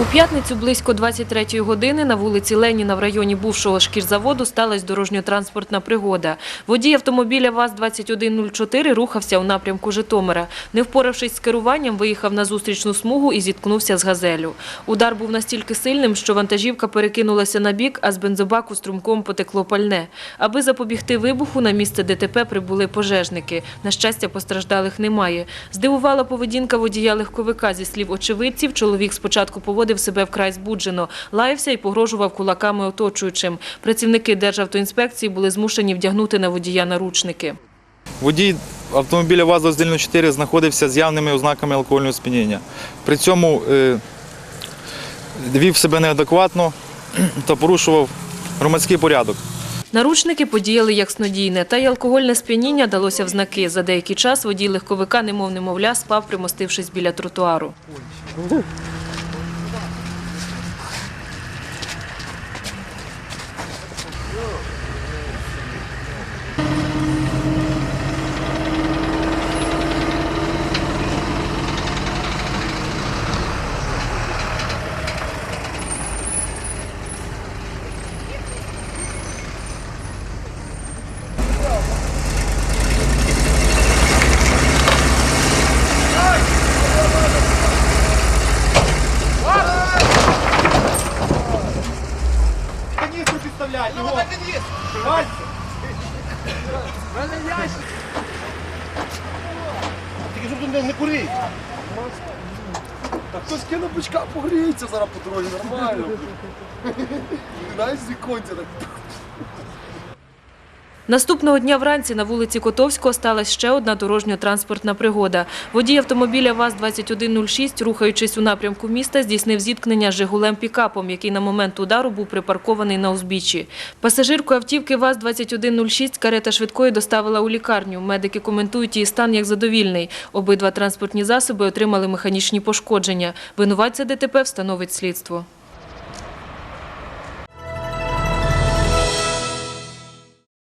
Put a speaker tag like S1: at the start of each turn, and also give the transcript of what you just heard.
S1: У п'ятницю близько 23-ї години на вулиці Леніна в районі бувшого шкірзаводу сталася дорожньо-транспортна пригода. Водій автомобіля ВАЗ-2104 рухався у напрямку Житомира. Не впоравшись з керуванням, виїхав на зустрічну смугу і зіткнувся з газелю. Удар був настільки сильним, що вантажівка перекинулася на бік, а з бензобаку струмком потекло пальне. Аби запобігти вибуху, на місце ДТП прибули пожежники. На щастя, постраждалих немає. Здивувала поведінка водія легковика. Зі слів очевидців, чоловік спочатку поводив себе вкрай збуджено, лаявся і погрожував кулаками оточуючим. Працівники Державтоінспекції були змушені вдягнути на водія наручники.
S2: Водій автомобіля ВАЗ-2104 знаходився з явними ознаками алкогольного сп'яніння. При цьому е, вів себе неадекватно та порушував громадський порядок.
S1: Наручники подіяли як снодійне, та й алкогольне сп'яніння далося в знаки. За деякий час водій легковика, немов немовля, спав, примостившись біля тротуару.
S3: Підставляй, його! Вася! Мене ящик! Тільки щоб тут не кури!
S4: Та хтось кине бичка, погріється зараз по дорозі, нормально. Знаєш, з віконця так.
S1: Наступного дня вранці на вулиці Котовського сталася ще одна дорожньо-транспортна пригода. Водій автомобіля ВАЗ-2106, рухаючись у напрямку міста, здійснив зіткнення з Жигулем Пікапом, який на момент удару був припаркований на узбіччі. Пасажирку автівки ВАЗ-2106 карета швидкої доставила у лікарню. Медики коментують її стан як задовільний. Обидва транспортні засоби отримали механічні пошкодження. Винуватця ДТП встановить слідство.